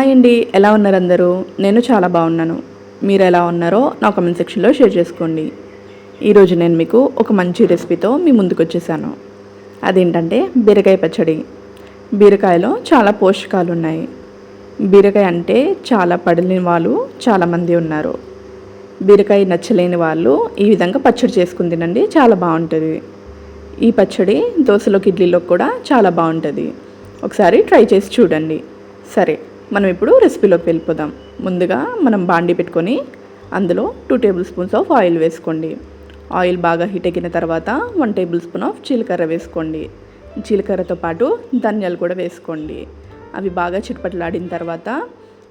Hi అండి. ఎలా ఉన్నారు అందరూ? నేను చాలా బాగున్నాను. మీరు ఎలా ఉన్నారో నా కమెంట్ సెక్షన్లో షేర్ చేసుకోండి. ఈరోజు నేను మీకు ఒక మంచి రెసిపీతో మీ ముందుకు వచ్చేసాను. అదేంటంటే బీరకాయ పచ్చడి. బీరకాయలో చాలా పోషకాలు ఉన్నాయి. బీరకాయ అంటే చాలా పడిన వాళ్ళు చాలామంది ఉన్నారు. బీరకాయ నచ్చలేని వాళ్ళు ఈ విధంగా పచ్చడి చేసుకుని తినండి చాలా బాగుంటుంది. ఈ పచ్చడి దోశలోకి ఇడ్లీలోకి కూడా చాలా బాగుంటుంది. ఒకసారి ట్రై చేసి చూడండి. సరే. మనం ఇప్పుడు రెసిపీలోకి వెళ్ళిపోదాం. ముందుగా మనం బాండి పెట్టుకొని అందులో two tablespoons of oil వేసుకోండి. ఆయిల్ బాగా హీట్ ఎక్కిన తర్వాత వన్ టేబుల్ స్పూన్ ఆఫ్ జీలకర్ర వేసుకోండి. జీలకర్రతో పాటు ధనియాలు కూడా వేసుకోండి. అవి బాగా చిట్పట్లాడిన తర్వాత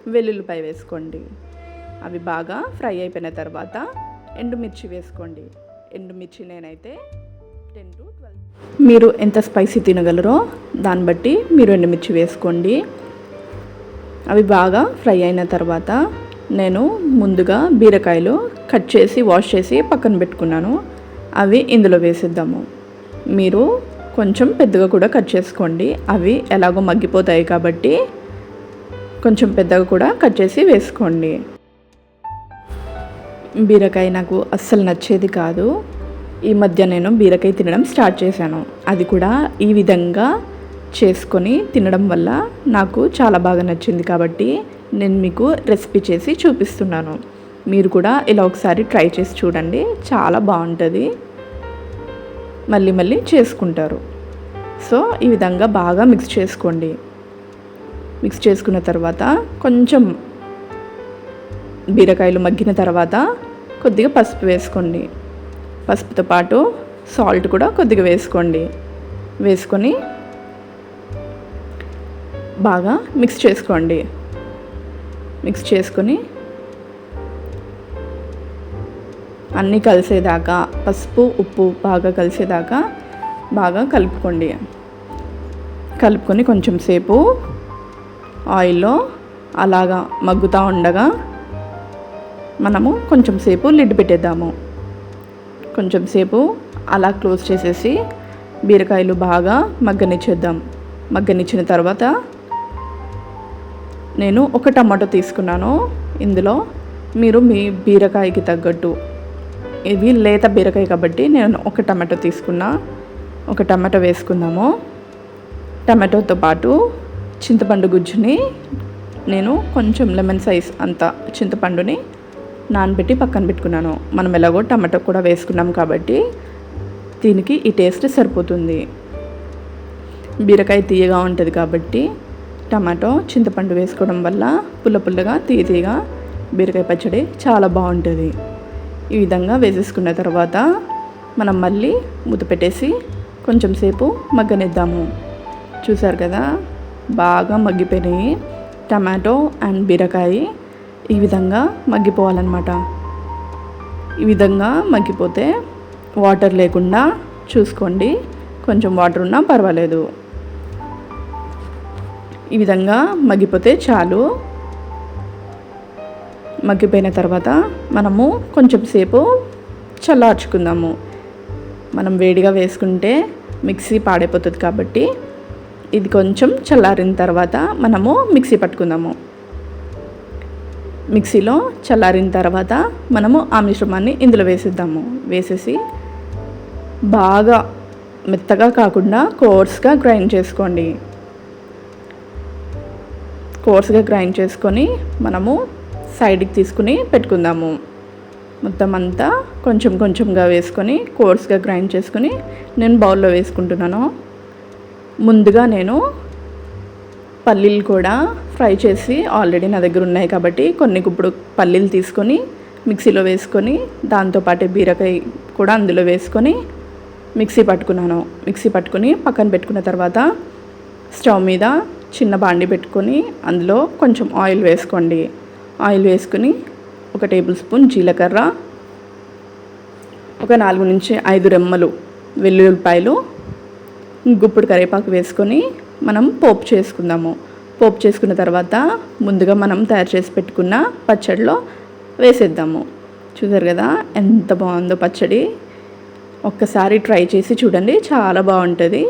వెల్లుల్లిపాయ వేసుకోండి. అవి బాగా ఫ్రై అయిపోయిన తర్వాత ఎండుమిర్చి వేసుకోండి. ఎండుమిర్చి నేనైతే టెన్ టు ట్వెల్వ్ మీరు ఎంత స్పైసీ తినగలరో దాన్ని బట్టి మీరు ఎండుమిర్చి వేసుకోండి. అవి బాగా ఫ్రై అయిన తర్వాత నేను ముందుగా బీరకాయలు కట్ చేసి వాష్ చేసి పక్కన పెట్టుకున్నాను. అవి ఇందులో వేసేద్దాము. మీరు కొంచెం పెద్దగా కూడా కట్ చేసుకోండి. అవి ఎలాగో మగ్గిపోతాయి కాబట్టి కొంచెం పెద్దగా కూడా కట్ చేసి వేసుకోండి. బీరకాయ నాకు అస్సలు నచ్చేది కాదు. ఈ మధ్య నేను బీరకాయ తినడం స్టార్ట్ చేశాను. అది కూడా ఈ విధంగా చేసుకొని తినడం వల్ల నాకు చాలా బాగా నచ్చింది కాబట్టి నేను మీకు రెసిపీ చేసి చూపిస్తున్నాను. మీరు కూడా ఇలా ఒకసారి ట్రై చేసి చూడండి. చాలా బాగుంటుంది. మళ్ళీ మళ్ళీ చేసుకుంటారు. సో ఈ విధంగా బాగా మిక్స్ చేసుకోండి. మిక్స్ చేసుకున్న తర్వాత కొంచెం బీరకాయలు మగ్గిన తర్వాత కొద్దిగా పసుపు వేసుకోండి. పసుపుతో పాటు సాల్ట్ కూడా కొద్దిగా వేసుకోండి. వేసుకొని బాగా మిక్స్ చేసుకోండి. మిక్స్ చేసుకొని అన్నీ కలిసేదాకా పసుపు ఉప్పు బాగా కలిసేదాకా బాగా కలుపుకోండి. కలుపుకొని కొంచెం సేపు ఆయిల్లో అలాగా మగ్గుతూ ఉండగా మనము కొంచెం సేపు లిడ్ పెట్టేద్దాము. కొంచెం సేపు అలా క్లోజ్ చేసేసి బీరకాయలు బాగా మగ్గనిచ్చేద్దాం. మగ్గనిచ్చిన తర్వాత నేను ఒక టమాటో తీసుకున్నాను. ఇందులో మీరు మీ బీరకాయకి తగ్గట్టు ఇవి లేత బీరకాయ కాబట్టి నేను ఒక టమాటో తీసుకున్నా. ఒక టమాటో వేసుకున్నాము టమాటోతో పాటు చింతపండు గుజ్జుని నేను కొంచెం లెమన్ సైజ్ అంత చింతపండుని నానబెట్టి పక్కన పెట్టుకున్నాను. మనం ఎలాగో టమాటో కూడా వేసుకున్నాం కాబట్టి దీనికి ఈ టేస్ట్ సరిపోతుంది. బీరకాయ తీయగా ఉంటుంది కాబట్టి టమాటో చింతపండు వేసుకోవడం వల్ల పుల్ల పుల్లగా తీయ తీయగా బీరకాయ పచ్చడి చాలా బాగుంటుంది. ఈ విధంగా వేసేసుకున్న తర్వాత మనం మళ్ళీ మూత పెట్టేసి కొంచెం సేపు మగ్గనిద్దాము. చూసారు కదా? బాగా మగ్గిపోయినాయి టమాటో అండ్ బీరకాయ ఈ విధంగా మగ్గిపోవాలన్నమాట. ఈ విధంగా మగ్గిపోతే వాటర్ లేకుండా చూసుకోండి. కొంచెం వాటర్ ఉన్నా పర్వాలేదు. ఈ విధంగా మగ్గిపోతే చాలు. మగ్గిపోయిన తర్వాత మనము కొంచెం సేపు చల్లార్చుకుందాము. మనం వేడిగా వేసుకుంటే మిక్సీ పాడైపోతుంది కాబట్టి ఇది కొంచెం చల్లారిన తర్వాత మనము మిక్సీ పట్టుకుందాము. మిక్సీలో చల్లారిన తర్వాత మనము ఆ మిశ్రమాన్ని ఇందులో వేసేద్దాము. వేసేసి బాగా మెత్తగా కాకుండా కోర్స్గా గ్రైండ్ చేసుకోండి. కోర్స్గా గ్రైండ్ చేసుకొని మనము సైడ్కి తీసుకుని పెట్టుకుందాము. మొత్తం అంతా కొంచెం కొంచెంగా వేసుకొని కోర్స్గా గ్రైండ్ చేసుకొని నేను బౌల్లో వేసుకుంటున్నాను. ముందుగా నేను పల్లీలు కూడా ఫ్రై చేసి ఆల్రెడీ నా దగ్గర ఉన్నాయి కాబట్టి కొన్ని ఇప్పుడు పల్లీలు తీసుకొని మిక్సీలో వేసుకొని దాంతోపాటు బీరకాయ కూడా అందులో వేసుకొని మిక్సీ పట్టుకున్నాను. మిక్సీ పట్టుకుని పక్కన పెట్టుకున్న తర్వాత స్టవ్ మీద చిన్న బాండి పెట్టుకొని అందులో కొంచెం ఆయిల్ వేసుకోండి. ఆయిల్ వేసుకుని ఒక టేబుల్ స్పూన్ జీలకర్ర ఒక నాలుగు నుంచి ఐదు రెమ్మలు వెల్లుల్లిపాయలు గుప్పుడు కరివేపాకు వేసుకొని మనం పోపు చేసుకుందాము. పోపు చేసుకున్న తర్వాత ముందుగా మనం తయారు చేసి పెట్టుకున్న పచ్చడిలో వేసేద్దాము. చూసారు కదా ఎంత బాగుందో పచ్చడి. ఒక్కసారి ట్రై చేసి చూడండి చాలా బాగుంటుంది.